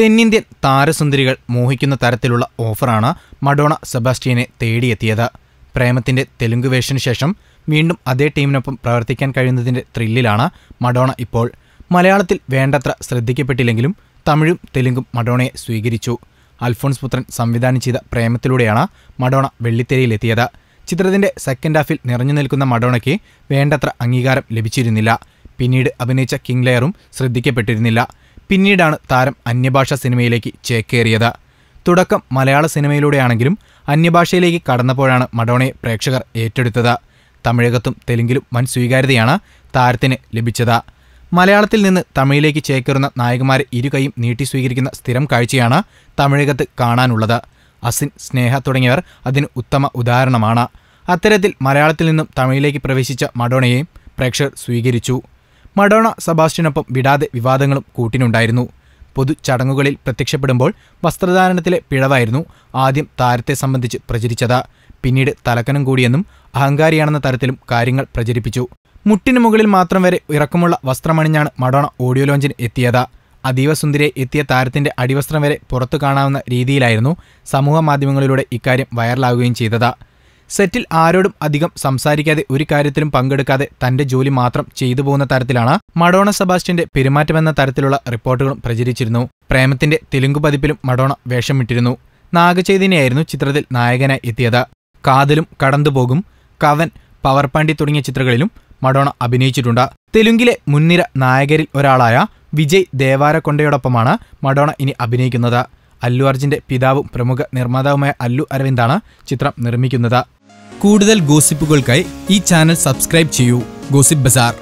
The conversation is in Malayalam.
തെന്നിന്ത്യൻ താരസുന്ദരികൾ മോഹിക്കുന്ന തരത്തിലുള്ള ഓഫറാണ് മഡോണ സെബാസ്റ്റ്യനെ തേടിയെത്തിയത്. പ്രേമത്തിന്റെ തെലുങ്ക് വേഷന് ശേഷം വീണ്ടും അതേ ടീമിനൊപ്പം പ്രവർത്തിക്കാൻ കഴിയുന്നതിന്റെ ത്രില്ലിലാണ് മഡോണ ഇപ്പോൾ. മലയാളത്തിൽ വേണ്ടത്ര ശ്രദ്ധിക്കപ്പെട്ടില്ലെങ്കിലും തമിഴും തെലുങ്കും മഡോണയെ സ്വീകരിച്ചു. അൽഫോൺസ് പുത്രൻ സംവിധാനം ചെയ്ത പ്രേമത്തിലൂടെയാണ് മഡോണ വെള്ളിത്തെരയിലെത്തിയത്. ചിത്രത്തിന്റെ സെക്കൻഡ് ഹാഫിൽ നിറഞ്ഞു നിൽക്കുന്ന മഡോണയ്ക്ക് വേണ്ടത്ര അംഗീകാരം ലഭിച്ചിരുന്നില്ല. പിന്നീട് അഭിനയിച്ച കിങ് ലെയറും ശ്രദ്ധിക്കപ്പെട്ടിരുന്നില്ല. പിന്നീടാണ് താരം അന്യഭാഷാ സിനിമയിലേക്ക് ചേക്കേറിയത്. തുടക്കം മലയാള സിനിമയിലൂടെയാണെങ്കിലും അന്യഭാഷയിലേക്ക് കടന്നപ്പോഴാണ് മഡോണയെ പ്രേക്ഷകർ ഏറ്റെടുത്തത്. തമിഴകത്തും തെലുങ്കിലും വൻ സ്വീകാര്യതയാണ് താരത്തിന് ലഭിച്ചത്. മലയാളത്തിൽ നിന്ന് തമിഴിലേക്ക് ചേക്കേറുന്ന നായകന്മാരെ ഇരു കൈയും നീട്ടി സ്വീകരിക്കുന്ന സ്ഥിരം കാഴ്ചയാണ് തമിഴകത്ത് കാണാനുള്ളത്. അസിൻ സ്നേഹ തുടങ്ങിയവർ അതിന് ഉത്തമ ഉദാഹരണമാണ്. അത്തരത്തിൽ മലയാളത്തിൽ നിന്നും തമിഴിലേക്ക് പ്രവേശിച്ച മഡോണയെയും പ്രേക്ഷകർ സ്വീകരിച്ചു. മഡോണ സബാസ്റ്റിനൊപ്പം വിടാതെ വിവാദങ്ങളും കൂട്ടിനുണ്ടായിരുന്നു. പൊതു ചടങ്ങുകളിൽ പ്രത്യക്ഷപ്പെടുമ്പോൾ വസ്ത്രധാരണത്തിലെ പിഴവായിരുന്നു ആദ്യം താരത്തെ സംബന്ധിച്ച് പ്രചരിച്ചത്. പിന്നീട് തലക്കനം കൂടിയെന്നും അഹങ്കാരിയാണെന്ന തരത്തിലും കാര്യങ്ങൾ പ്രചരിപ്പിച്ചു. മുട്ടിനു മുകളിൽ മാത്രം വരെ ഇറക്കമുള്ള വസ്ത്രമണിഞ്ഞാണ് മഡോണ ഓഡിയോ ലോഞ്ചിന് എത്തിയത്. അതീവ സുന്ദരിയെ എത്തിയ താരത്തിന്റെ അടിവസ്ത്രം വരെ പുറത്തു കാണാവുന്ന രീതിയിലായിരുന്നു സമൂഹ മാധ്യമങ്ങളിലൂടെ ഇക്കാര്യം വൈറലാകുകയും ചെയ്തത്. സെറ്റിൽ ആരോടും അധികം സംസാരിക്കാതെ ഒരു കാര്യത്തിലും പങ്കെടുക്കാതെ തന്റെ ജോലി മാത്രം ചെയ്തു പോകുന്ന തരത്തിലാണ് മഡോണ സെബാസ്റ്റ്യന്റെ പെരുമാറ്റമെന്ന തരത്തിലുള്ള റിപ്പോർട്ടുകളും പ്രചരിച്ചിരുന്നു. പ്രേമത്തിന്റെ തെലുങ്ക് പതിപ്പിലും മഡോണ വേഷമിട്ടിരുന്നു. നാഗചൈതന്യായിരുന്നു ചിത്രത്തിൽ നായകനായി എത്തിയത്. കാതലും കടന്നുപോകും കവൻ പവർപാണ്ടി തുടങ്ങിയ ചിത്രങ്ങളിലും മഡോണ അഭിനയിച്ചിട്ടുണ്ട്. തെലുങ്കിലെ മുൻനിര നായകരിൽ ഒരാളായ വിജയ് ദേവാരക്കൊണ്ടയോടൊപ്പമാണ് മഡോണ ഇനി അഭിനയിക്കുന്നത്. അല്ലു അർജുന്റെ പിതാവും പ്രമുഖ നിർമ്മാതാവുമായ അല്ലു അരവിന്ദാണ് ചിത്രം നിർമ്മിക്കുന്നത്. കൂടുതൽ ഗോസിപ്പുകൾക്കായി ഈ ചാനൽ സബ്സ്ക്രൈബ് ചെയ്യൂ. ഗോസിപ്പ് ബസാർ.